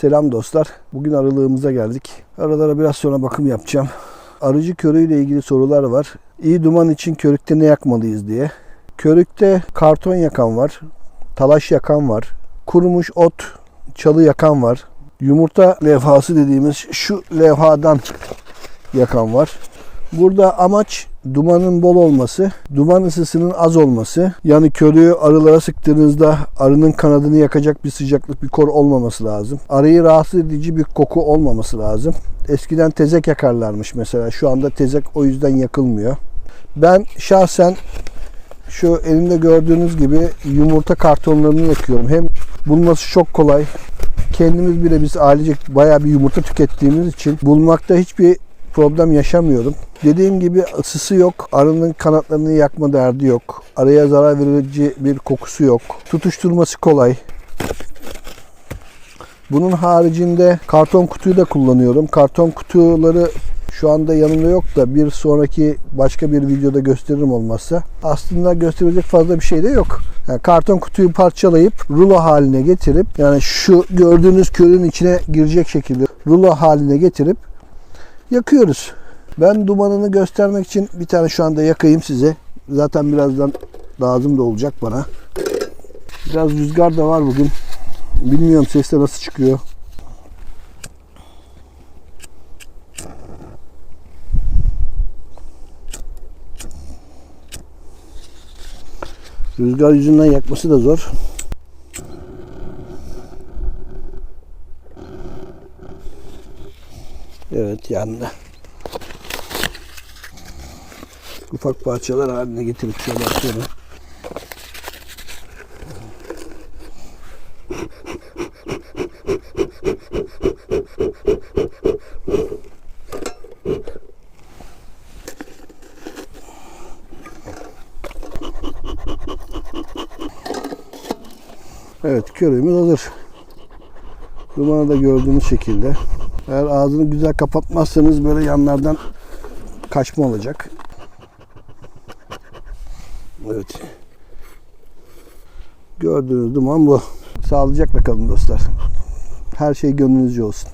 Selam dostlar. Bugün aralığımıza geldik. Aralara biraz sonra bakım yapacağım. Arıcı körüğüyle ilgili sorular var. İyi duman için körükte ne yakmalıyız diye. Körükte karton yakan var. Talaş yakan var. Kurumuş ot, çalı yakan var. Yumurta levhası dediğimiz şu levhadan yakan var. Burada amaç dumanın bol olması, duman ısısının az olması. Yani körüğü arılara sıktığınızda arının kanadını yakacak bir sıcaklık, bir kor olmaması lazım. Arıyı rahatsız edici bir koku olmaması lazım. Eskiden tezek yakarlarmış mesela. Şu anda tezek o yüzden yakılmıyor. Ben şahsen şu elimde gördüğünüz gibi yumurta kartonlarını yakıyorum. Hem bulması çok kolay. Kendimiz bile biz ailecek bayağı bir yumurta tükettiğimiz için bulmakta hiçbir problem yaşamıyorum. Dediğim gibi ısısı yok. Arının kanatlarını yakma derdi yok. Araya zarar verici bir kokusu yok. Tutuşturması kolay. Bunun haricinde karton kutuyu da kullanıyorum. Karton kutuları şu anda yanımda yok da bir sonraki başka bir videoda gösteririm olmazsa. Aslında gösterecek fazla bir şey de yok. Yani karton kutuyu parçalayıp rulo haline getirip yani şu gördüğünüz körün içine girecek şekilde rulo haline getirip yakıyoruz. Ben dumanını göstermek için bir tane şu anda yakayım size. Zaten birazdan lazım da olacak bana. Biraz rüzgar da var bugün. Bilmiyorum sesler nasıl çıkıyor. Rüzgar yüzünden yakması da zor. Evet yandı. Ufak parçalar haline getirip şöyle atıyorum. Evet körüğümüz hazır. Dumanı da gördüğünüz şekilde. Eğer ağzını güzel kapatmazsanız böyle yanlardan kaçma olacak. Evet. Gördüğünüz duman bu. Sağlıcakla kalın dostlar. Her şey gönlünüzce olsun.